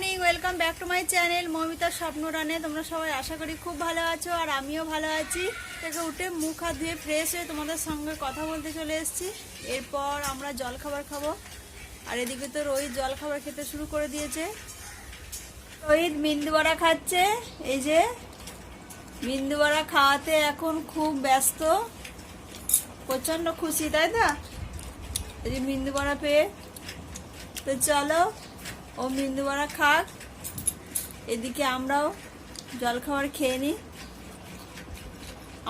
Morning welcome back to my channel মমিতার স্বপ্ন রানে। তোমরা সবাই আশা করি খুব ভালো আছো আর আমিও ভালো আছি। থেকে উঠে মুখ হাত ধুয়ে ফ্রেশ হয়ে তোমাদের সঙ্গে কথা বলতে চলে এসেছি। এরপর আমরা জল খাবার খাব। আর এদিকে তো রোহিত জল খাবার খেতে শুরু করে দিয়েছে। রোহিত বিন্দু বড়া খাচ্ছে। এই যে, বিন্দু বড়া খাওয়াতে এখন খুব ব্যস্ত। প্রচণ্ড খুশি, তাই না? এই যে বিন্দু বড়া পেয়ে। তো চলো ও বিন্দু খাক। এদিকে আমরাও জল খাবার খেয়ে নিই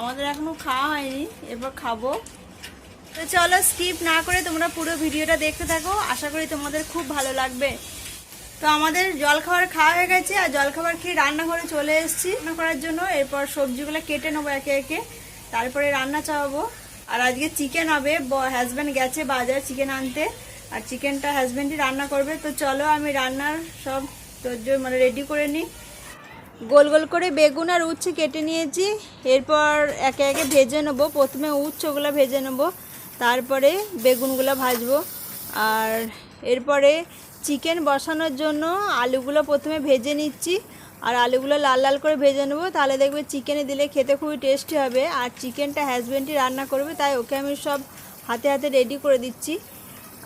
আমাদের এখনও খাওয়া হয়নি, এরপর খাব। তো চলো স্কিপ না করে তোমরা পুরো ভিডিওটা দেখতে থাকো। আশা করি তোমাদের খুব ভালো লাগবে। তো আমাদের জল খাবার খাওয়া হয়ে গেছে, আর জল খাবার খেয়ে রান্নাঘরে চলে এসেছি রান্না করার জন্য। এরপর সবজিগুলো কেটে নেব একে একে। তারপরে রান্না চাওয়াবো আর আজকে চিকেন হবে হাজব্যান্ড গেছে বাজার চিকেন আনতে। আর চিকেনটা হাজব্যান্ডই রান্না করবে। তো চলো আমি রান্নার সব তোর মানে রেডি করে নিই। গোল গোল করে বেগুন আর উচ্ছে কেটে নিয়েছি। এরপর একে একে ভেজে নেব। প্রথমে উচ্ছেগুলো ভেজে নেব। তারপরে বেগুনগুলো ভাজবো। আর এরপরে চিকেন বসানোর জন্য আলুগুলো প্রথমে ভেজে নিচ্ছি। আর আলুগুলো লাল লাল করে ভেজে নেব। তাহলে দেখবে চিকেনে দিলে খেতে খুবই টেস্টি হবে। আর চিকেনটা হাজব্যান্ডই রান্না করবে, তাই ওকে আমি সব হাতে হাতে রেডি করে দিচ্ছি।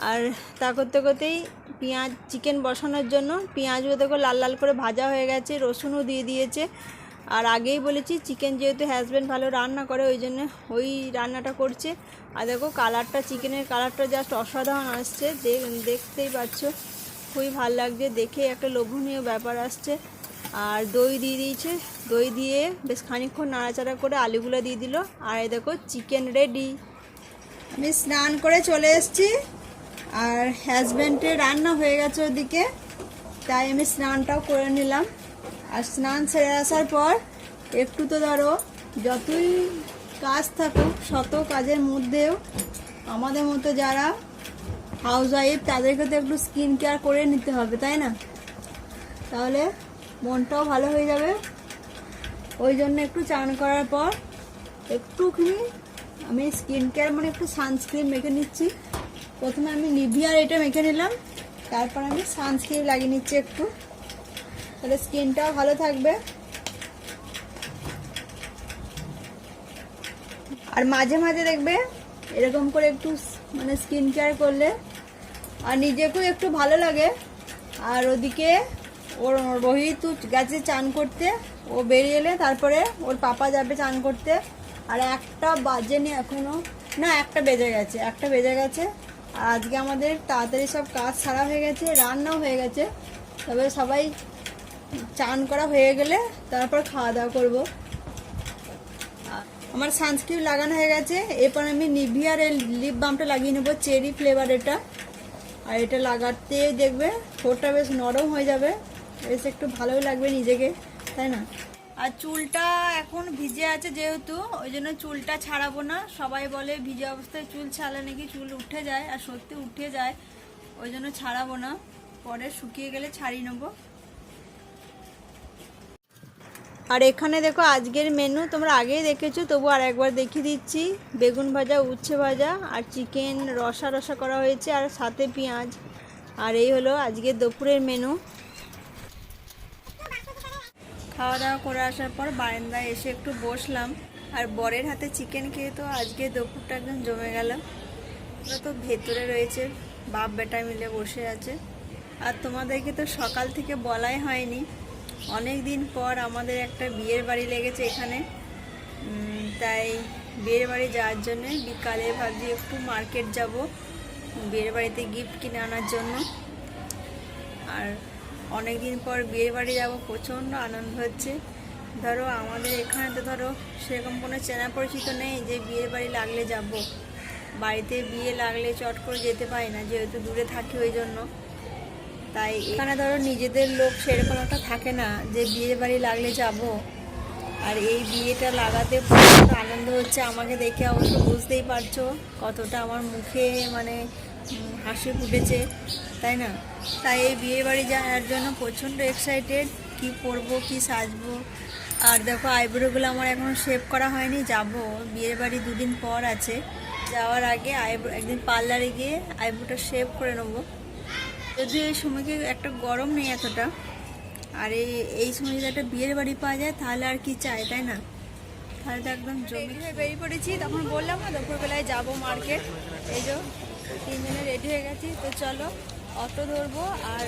আর তা করতে করতেই পেঁয়াজ চিকেন বসানোর জন্য পেঁয়াজগুলো দেখো লাল লাল করে ভাজা হয়ে গেছে, রসুনও দিয়ে দিয়েছে। আর আগেই বলেছি চিকেন যেহেতু হাজব্যান্ড ভালো রান্না করে, ওই জন্য ওই রান্নাটা করছে। আর দেখো কালারটা চিকেনের কালারটা জাস্ট অসাধারণ আসছে। দেখ- দেখতেই পাচ্ছ, খুবই ভালো লাগছে। দেখে একটা লোভনীয় ব্যাপার আসছে। আর দই দিয়ে দিয়েছে। দই দিয়ে বেশ খানিকক্ষণ নাড়াচাড়া করে আলুগুলো দিয়ে দিল। আর এই দেখো চিকেন রেডি আমি স্নান করে চলে এসেছি। আর হাজব্যান্ডের রান্না হয়ে গেছে ওদিকে। তাই আমি স্নানটাও করে নিলাম। আর স্নান সেরে আসার পর একটু তো ধরো, যতই কাজ থাকুক, শত কাজের মধ্যেও আমাদের মতো যারা হাউস ওয়াইফ তাদেরকে তো একটু স্কিন কেয়ার করে নিতে হবে, তাই না? তাহলে মনটাও ভালো হয়ে যাবে। ওই জন্য একটু চান করার পর একটুখানি আমি স্কিন কেয়ার মানে একটু সানস্ক্রিন মেখে নিচ্ছি। প্রথমে আমি নিভিয়ার এটা মেখে নিলাম। তারপর আমি সানস্ক্রিন লাগিয়ে নিচ্ছি একটু। তাহলে স্কিনটাও ভালো থাকবে। আর মাঝে মাঝে দেখবে এরকম করে একটু মানে স্কিন কেয়ার করলে আর নিজেকেও একটু ভালো লাগে। আর ওদিকে ওর রোহিত গেছে চান করতে। ও বেরিয়ে এলে তারপরে ওর পাপা যাবে চান করতে। আর একটা বাজেনি এখনও না, একটা বেজে গেছে, একটা বেজে গেছে। আজকে আমাদের তাড়াতাড়ি সব কাজ ছাড়া হয়ে গেছে, রান্নাও হয়ে গেছে। তবে সবাই চান করা হয়ে গেলে তারপর খাওয়া দাওয়া করব। আমার সানস্ক্রিন লাগানো হয়ে গেছে, এরপর আমি নিভিয়ার এই লিপ বামটা লাগিয়ে নেব চেরি ফ্লেভার এটা। আর এটা লাগাতে দেখবে ঠোঁটটা বেশ নরম হয়ে যাবে, বেশ একটু ভালোই লাগবে নিজেকে, তাই না? আর চুলটা এখন ভিজে আছে যেহেতু, ওই জন্য চুলটা ছাড়াবো না। সবাই বলে ভিজে অবস্থায় চুল ছাড়লে নাকি চুল উঠে যায়, আর সত্যি উঠে যায়, ওই জন্য ছাড়াবো না। পরে শুকিয়ে গেলে ছাড়িয়ে নেব। আর এখানে দেখো আজকের মেনু তোমরা আগেই দেখেছ, তবু আর একবার দেখিয়ে দিচ্ছি। বেগুন ভাজা, উচ্ছে ভাজা, আর চিকেন রসা রসা করা হয়েছে, আর সাথে পেঁয়াজ। আর এই হলো আজকের দুপুরের মেনু খাওয়া দাওয়া করে আসার পর বারান্দায় এসে একটু বসলাম। আর বরের হাতে চিকেন খেয়ে তো আজকে দুপুরটা একদম জমে গেল। ওরা তো ভেতরে রয়েছে বাপ বেটা মিলে বসে আছে। আর তোমাদেরকে তো সকাল থেকে বলাই হয়নি। অনেক দিন পর আমাদের একটা বিয়ের বাড়ি লেগেছে এখানে। তাই বিয়ের বাড়ি যাওয়ার জন্য বিকালে ভাবছি একটু মার্কেট যাব, বিয়ের বাড়িতে গিফট কিনে আনার জন্য। আর অনেক দিন পর বিয়ের বাড়ি যাব, প্রচণ্ড আনন্দ হচ্ছে। ধরো আমাদের এখানে তো ধরো সেরকম কোনো চেনা পরিচিত নেই যে বিয়ে বাড়ি লাগলে যাব। বাড়িতে বিয়ে লাগলে চট করে যেতে পারি না, যেহেতু দূরে থাকি ওই জন্য। তাই এখানে ধরো নিজেদের লোক সেরকম একটা থাকে না যে বিয়ে বাড়ি লাগলে যাব। আর এই বিয়েটা লাগাতে আনন্দ হচ্ছে আমাকে দেখে, অবশ্য বুঝতেই পারছ কতটা আমার মুখে মানে হাসি ফুটেছে, তাই না? তাই এই বিয়ে বাড়ি যাওয়ার জন্য প্রচণ্ড এক্সাইটেড কি পরবো, কি সাজবো? আর দেখো, আইব্রোগুলো আমার এখনও শেভ করা হয়নি, যাব। বিয়ের বাড়ি দুদিন পর আছে। যাওয়ার আগে আইব্রো, একদিন পার্লারে গিয়ে আইব্রোটা শেভ করে নেব। যদিও এই সময়কে একটা গরম নেই এতটা, আর এই এই সময় যদি একটা বিয়ের বাড়ি পাওয়া যায়, তাহলে আর কি চাই, তাই না? তাহলে তো একদম জমি হয়ে বেরিয়ে পড়েছি, তখন বললাম না, দুপুরবেলায় যাব মার্কেট এই যে তিনজনে রেডি হয়ে গেছি তো চলো অটো ধরবো আর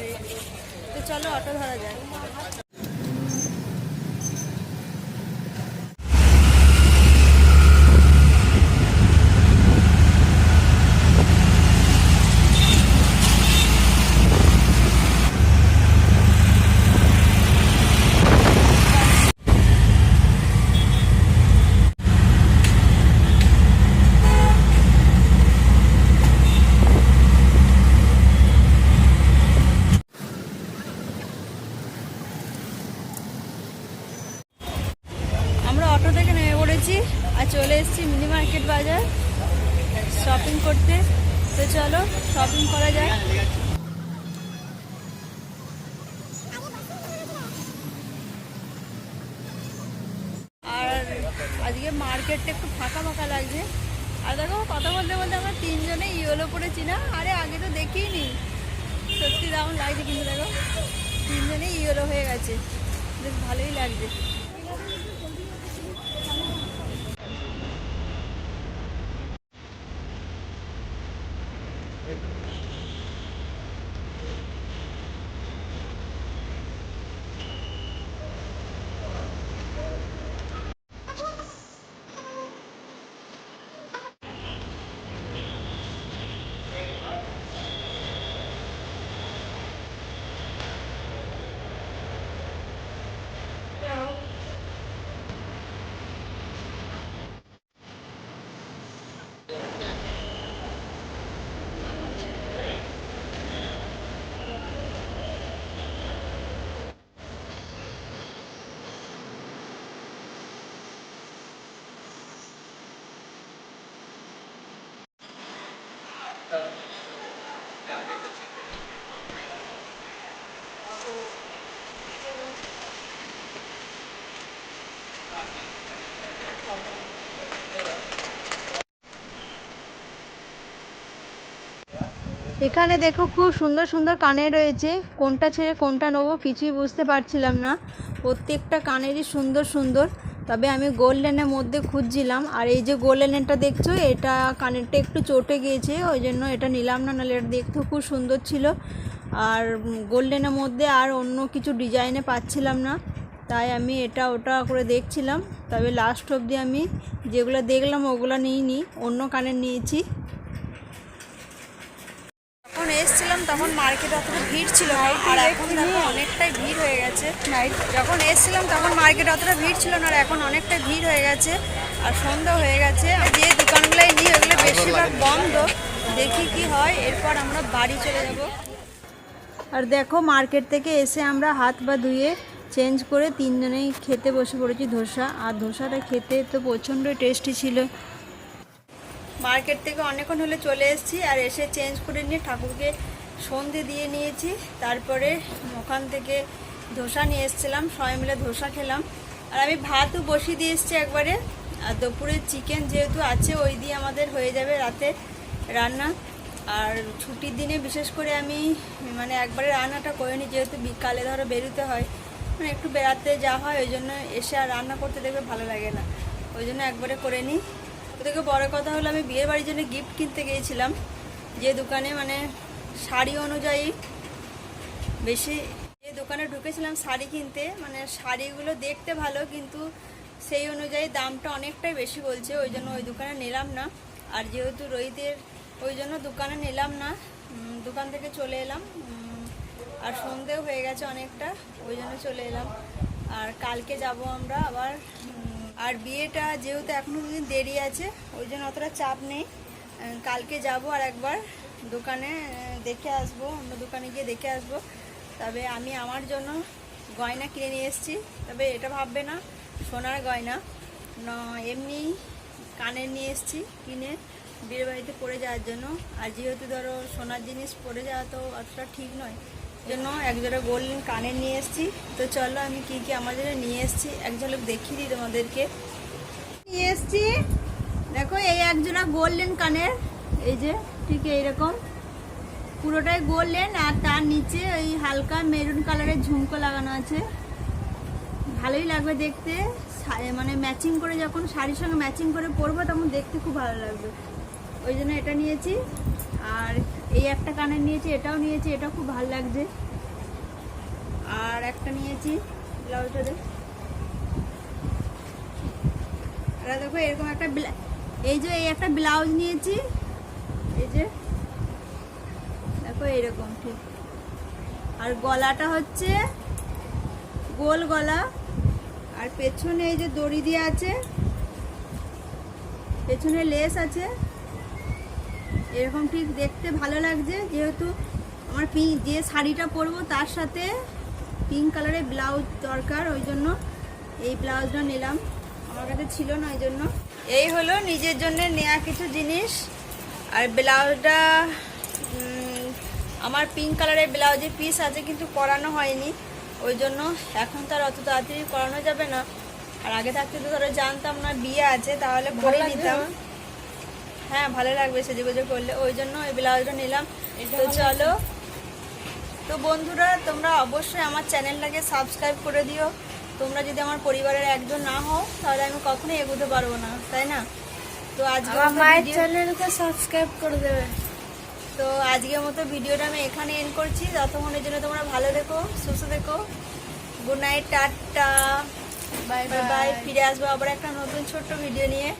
তো চলো অটো ধরা যায় অটো থেকে নেমে পড়েছি আর চলে এসেছি মিনি মার্কেট বাজার শপিং করতে। তো চলো শপিং করা যায় আর আজকে মার্কেটটা একটু ফাঁকা ফাঁকা লাগছে। আর দেখো, কথা বলতে বলতে আমরা তিনজনে ইয়েলো পড়েছি না? আরে, আগে তো দেখিনি। সত্যি দারুণ লাগছে কিন্তু দেখো তিনজনেই ইয়েলো হয়ে গেছে। বেশ ভালোই লাগছে। এখানে দেখো খুব সুন্দর সুন্দর কানের রয়েছে। কোনটা ছেড়ে কোনটা নেব কিছুই বুঝতে পারছিলাম না। প্রত্যেকটা কানেরই সুন্দর সুন্দর। তবে আমি গোল্ডেনের মধ্যে খুঁজছিলাম। আর এই যে গোল্ডেনটা দেখছ, এটা কানেরটা একটু চটে গিয়েছে, ওই জন্য এটা নিলাম না, নাহলে এটা দেখতেও খুব সুন্দর ছিল। আর গোল্ডেনের মধ্যে আর অন্য কিছু ডিজাইনে পাচ্ছিলাম না। তাই আমি এটা ওটা করে দেখছিলাম। তবে লাস্ট অবধি আমি যেগুলো দেখলাম, ওগুলো নিইনি, অন্য কানের নিয়েছি। এসছিলাম তখন মার্কেট অতটা ভিড় ছিল না। আর এখন দেখো অনেকটাই ভিড় হয়ে গেছে। যখন এসছিলাম তখন মার্কেট অতটা ভিড় ছিল না আর এখন অনেকটা ভিড় হয়ে গেছে আর সন্ধ্যা হয়ে গেছে। আর যে দোকানগুলোই নিই ওগুলো বেশিরভাগ বন্ধ। দেখি কি হয় এরপর আমরা বাড়ি চলে যাব। আর দেখো মার্কেট থেকে এসে আমরা হাত বা ধুয়ে চেঞ্জ করে তিনজনেই খেতে বসে পড়েছি ধোসা। আর ধোসাটা খেতে তো প্রচণ্ডই টেস্টি ছিল। মার্কেট থেকে অনেকক্ষণ হলে চলে এসেছি আর এসে চেঞ্জ করে নিয়ে ঠাকুরকে সন্ধে দিয়ে নিয়েছি। তারপরে ওখান থেকে ধোসা নিয়ে এসেছিলাম, সবাই মিলে ধোসা খেলাম। আর আমি ভাতও বসিয়ে দিয়ে এসেছি একবারে। আর দুপুরে চিকেন যেহেতু আছে, ওই দিয়ে আমাদের হয়ে যাবে রাতে রান্না। আর ছুটির দিনে বিশেষ করে আমি মানে একবারে রান্নাটা করে নিই যেহেতু বিকালে ধরো বেরোতে হয় মানে একটু বেড়াতে যাওয়া হয়, ওই জন্য এসে আর রান্না করতে দেখবে ভালো লাগে না। ওই জন্য একবারে করে নিই। থেকে বড় কথা হলো আমি বিয়ে বাড়ির জন্য গিফট কিনতে গিয়েছিলাম। যে দোকানে মানে শাড়ি অনুযায়ী বেশি যে দোকানে ঢুকেছিলাম শাড়ি কিনতে মানে শাড়িগুলো দেখতে ভালো, কিন্তু সেই অনুযায়ী দামটা অনেকটাই বেশি বলছে, ওই জন্য ওই দোকানে নিলাম না। আর যেহেতু রোহিতের, ওই জন্য দোকানে নিলাম না দোকান থেকে চলে এলাম। আর সন্ধেও হয়ে গেছে অনেকটা, ওই জন্য চলে এলাম। আর কালকে যাব আমরা আবার আর বিয়েটা যেহেতু এখনও দুদিন দেরি আছে, ওই জন্য অতটা চাপ নেই। কালকে যাব আর একবার দোকানে দেখে আসব, অন্য দোকানে গিয়ে দেখে আসব। তবে আমি আমার জন্য গয়না কিনে নিয়ে এসেছি। তবে এটা ভাববে না, সোনার গয়না। না, এমনি কানের নিয়ে এসেছি কিনে বিয়ে বাড়িতে পরে যাওয়ার জন্য। আর যেহেতু ধরো সোনার জিনিস পরে যাওয়া তো অতটা ঠিক নয় জন্য এক জোড়া গোল্ডেন কানের নিয়ে এসেছি। তো চলো আমি কি কি আমার জন্য নিয়ে এসেছি এক ঝলক দেখিয়ে দিই তোমাদেরকে। নিয়ে এসেছি। দেখো, এই এক জোড়া গোল্ডেন কানের, এই যে, ঠিক এইরকম। পুরোটাই গোল্ডেন আর তার নিচে ওই হালকা মেরুন কালারের ঝুমকো লাগানো আছে। ভালোই লাগবে দেখতে। মানে ম্যাচিং করে যখন শাড়ির সঙ্গে ম্যাচিং করে পরবো, তখন দেখতে খুব ভালো লাগবে। ওই জন্য এটা নিয়েছি। আর এই একটা কানের নিয়েছি, এটাও নিয়েছি এটা খুব ভালো লাগছে। আর একটা নিয়েছি, ব্লাউজটা দেখ। এরকম একটা এই যে, এই একটা ব্লাউজ নিয়েছি, এই যে, দেখো এরকম ঠিক। আর গলাটা হচ্ছে গোল গলা, আর পেছনে এই যে দড়ি দিয়ে আছে, পেছনে লেস আছে। এরকম ঠিক দেখতে ভালো লাগছে যেহেতু আমার পিঙ্ক যে শাড়িটা পরবো তার সাথে পিঙ্ক কালারের ব্লাউজ দরকার ওই জন্য এই ব্লাউজটা নিলাম। আমার কাছে ছিল না ওই জন্য। এই হলো নিজের জন্য নেওয়া কিছু জিনিস। আর ব্লাউজটা আমার পিঙ্ক কালারের ব্লাউজের পিস আছে কিন্তু পরানো হয়নি। ওই জন্য এখন তো আর অত তাড়াতাড়ি পরানো যাবে না। আর আগে থাকতে তো ধরো জানতাম না বিয়ে আছে তাহলে পরে নিতাম। হ্যাঁ ভালো লাগবে সেজেগুজে করলে। ওই জন্য এই ব্লাউজটা নিলাম। তো চলো। তো বন্ধুরা তোমরা অবশ্যই আমার চ্যানেলটাকে সাবস্ক্রাইব করে দিও। তোমরা যদি আমার পরিবারের একজন না হও তাহলে আমি কখনোই এগোতে পারব না তাই না? তো আজকে আমার চ্যানেলকে সাবস্ক্রাইব করে দেবে। তো আজকের মতো ভিডিওটা আমি এখানে এন্ড করছি। ততক্ষণের জন্য তোমরা ভালো দেখো সুস্থ দেখো good night tata. Bye bye ফিরে আসব আবার একটা নতুন ছোট্ট ভিডিও নিয়ে।